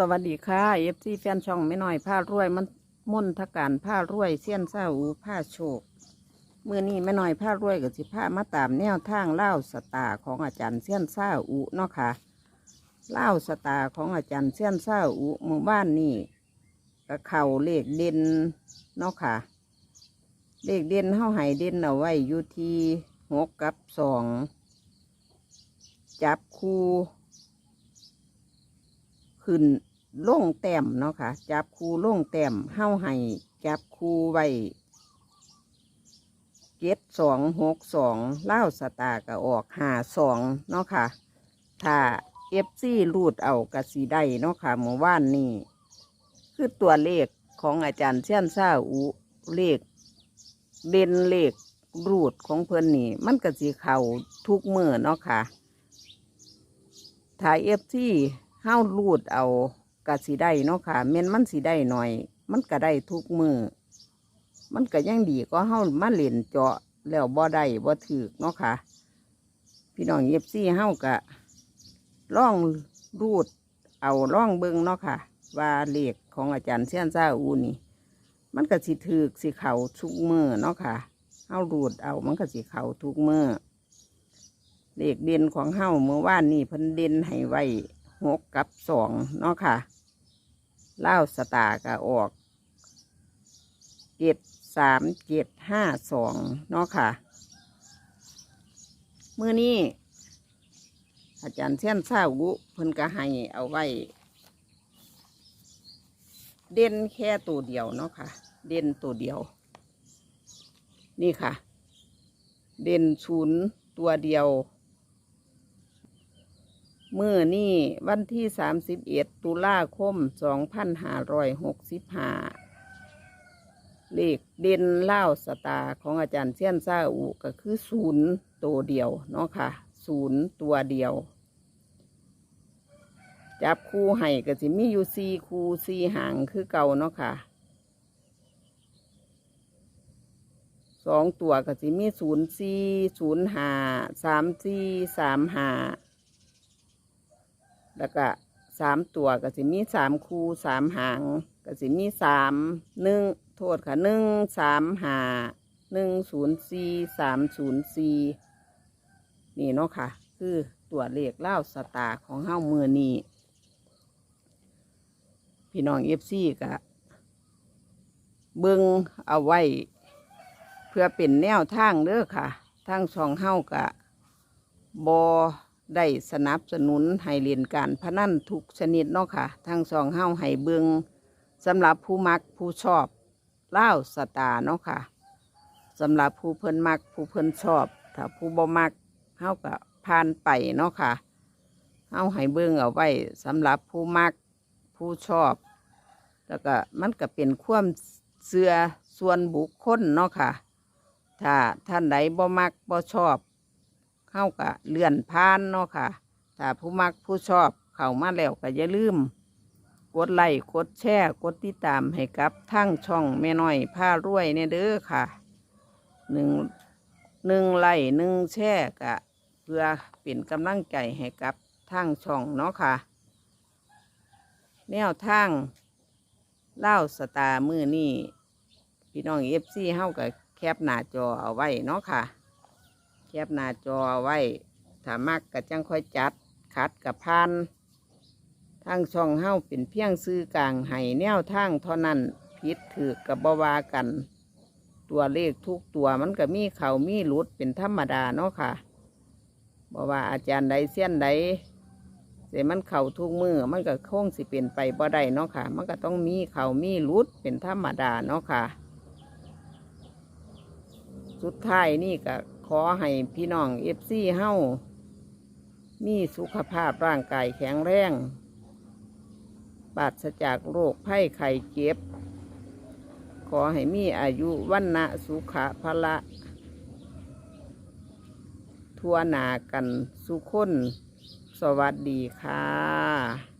สวัสดีค่ะเอฟซีแฟนช่องไม่น้อยผ้ารวยมันม่นทการผ้ารวยเสี้ยนเศร้าอูผ้าโชคมือนี้ไม่น้อยผ้ารวยกับสิผ้ามาตามแนวทางเล่าสตาของอาจารย์เสี้ยนเศร้าอูเนาะค่ะเล่าสตาของอาจารย์เสี้ยนเศร้าอูหมู่บ้านนี่กระเข่าเลขเด่นเนาะค่ะ เลขเด่นเฮาให้เด่นเอาไว้อยู่ที่หกกับสองจับคู่ขึ้น ล่งแต้มเนาะค่ะ จับคูล่งแต้มเฮ้าให้จับคูไว้เจ็ดสองหกสองเล่าสตาร์ก็ออกหาสองเนาะค่ะ ถ้าเอฟซีรูดเอากระสีได้เนาะค่ะเมื่อวานนี้คือตัวเลขของอาจารย์เชียนซ่าอูเลขเด่นเลขรูดของเพิ่อนนี่มันก็สีเข่าทุกมือเนาะค่ะ ถ้าเอฟซีเฮ้ารูดเอา กะสีได้เนาะค่ะเม่นมันสีได้หน่อย มันก็ได้ทุกมือมันก็ยังดีก็เฮ้ามาเล่นเจาะแล้วบ่ได้บ่ถือเนาะค่ะ พี่น้องเอฟซีเฮ้ากะล่องรูดเอาล่องเบิงเนาะค่ะ ว่าเลขของอาจารย์เซียนซาอูนี่ มันก็สิถือกสิเข่าทุกมือเนาะค่ะเฮ้ารูดเอามันก็สิเข่าทุกมือเลขเด่นของเฮ้าเมื่อวานนี่เพิ่นเด่นให้ไว้หกกับสองเนาะค่ะ เล่าสตาร์ก็ออกเจ็ดสามเจ็ดห้าสองเนาะค่ะ เมื่อนี้อาจารย์เช่นเศร้าวุเพิ่นก็ให้เอาไว้ เด่นแค่ตัวเดียวเนาะค่ะ เด่นตัวเดียว นี่ค่ะ เด่นศูนย์ตัวเดียว มื่อนี่วันที่สามสิบเอ็ดตุลาคมสองพันห้าร้อยหกสิบห้าเลขเด่นเล่าสตาร์ของอาจารย์เซียนซาอุก็คือศูนย์ตัวเดียวเนาะค่ะศูนย์ตัวเดียว จับคู่ให้ก็สิมีอยู่สี่คู่สี่หางคือเก่าเนาะค่ะสองตัวก็สิมีศูนย์สี่ศูนย์ห้าสามสี่สามห้า แล้วก็สามตัวก็สิมีสามคูสามหางก็สิมีสามหนึ่งโทษค่ะหนึ่งสามหาหนึ่งศูนย์สี่สามศูนย์สี่นี่เนาะค่ะ คือตัวเลขเล่าสตาร์ของเฮ้ามือนี้พี่น้องเอฟซีก็เบิ้งเอาไว้ เพื่อเป็นแนวทางเด้อค่ะ ทางช่องเฮ้ากะบอ ได้สนับสนุนให้เรียนการพนันทุกชนิดเนาะค่ะทั้งสองเฮ้าให้เบิงสำหรับผู้มักผู้ชอบเล่าสตาร์เนาะค่ะสำหรับผู้เพิ่นมักผู้เพิ่นชอบ ถ้าผู้บ่มักเฮาก็ผ่านไปเนาะค่ะเฮาให้เบิ่งเอาไว้สำหรับผู้มักผู้ชอบ แล้วก็มันก็เป็นความเสือส่วนบุคคลเนาะค่ะถ้าท่านใดบ่มักบ่ชอบ เข้ากับเลื่อนผ่านเนาะค่ะ ถ้าผู้มักผู้ชอบเข้ามาแล้วก็อย่าลืม กดไลค์กดแชร์กดติดตามให้กับทั้งช่องแม่น้อยผ้ารวยเนี่ยเด้อค่ะหนึ่งหนึ่งไลค์หนึ่งแชร์กะเพื่อเป็นกำลังใจให้กับทั้งช่องเนาะค่ะ แนวทางเล่าสตาร์มือนี่พี่น้องเอฟซีเฮากับแคปหน้าจอเอาไว้เนาะค่ะ แคปหน้าจอไว้ถ้ามักก็จังค่อยจัดคัดกับพันทางช่องเฮ้าเป็นเพียงซื้อกลางให้แนวทางเท่านั้นผิดถือกับบวากัน ตัวเลขทุกตัวมันก็มีเขามีหลุดเป็นธรรมดาเนาะค่ะบว่าอาจารย์ใดเสี้ยนใดเสียมันเข่าทุกมือมันก็คงสิเป็นไปบ่ได้เนาะค่ะ มันก็ต้องมีเขามีหลุดเป็นธรรมดาเนาะค่ะ สุดท้ายนี่ก็ ขอให้พี่น้องเอฟซีเฮ้ามีสุขภาพร่างกายแข็งแรงปราศจากโรคไข้ไข้เจ็บ ขอให้มีอายุวันนะสุขะพละ ทั่วหนากันสุขคน สวัสดีค่ะ